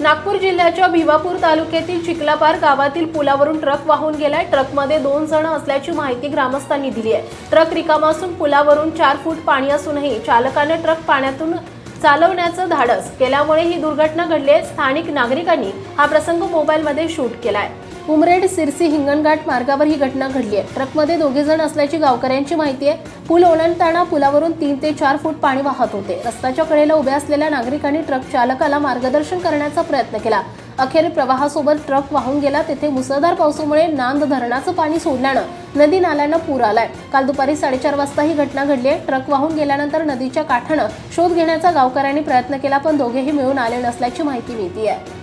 नागपूर जिल्ह्याच्या भिवापूर तालुक्यातील चिखलापार गावातील पुलावरून ट्रक वाहून गेलाय. ट्रकमध्ये दोन जण असल्याची माहिती ग्रामस्थांनी दिली आहे. ट्रक रिकामा असून पुलावरून चार फूट पाणी असूनही चालकाने ट्रक पाण्यातून चालवण्याचं धाडस केल्यामुळे ही दुर्घटना घडली आहे. स्थानिक नागरिकांनी हा प्रसंग मोबाईलमध्ये शूट केलाय. उमरेड सिरसी हिंगणघाट मार्गावर ही घटना घडली आहे. ट्रकमध्ये दोघे जण असल्याची गावकऱ्यांची माहिती आहे. पूल ओलांडताना पुलावरून तीन ते चार फूट पाणी वाहत होते. रस्त्याच्या कडेला उभ्या असलेल्या नागरिकांनी ट्रक चालकाला मार्गदर्शन करण्याचा प्रयत्न केला. अखेर प्रवाहासोबत ट्रक वाहून गेला. तेथे मुसळधार पावसामुळे नांद धरणाचं पाणी सोडल्यानं नदी नाल्यांना पूर आलाय. काल दुपारी साडेचार वाजता ही घटना घडली आहे. ट्रक वाहून गेल्यानंतर नदीच्या काठानं शोध घेण्याचा गावकऱ्यांनी प्रयत्न केला पण दोघेही मिळून आले नसल्याची माहिती मिळते आहे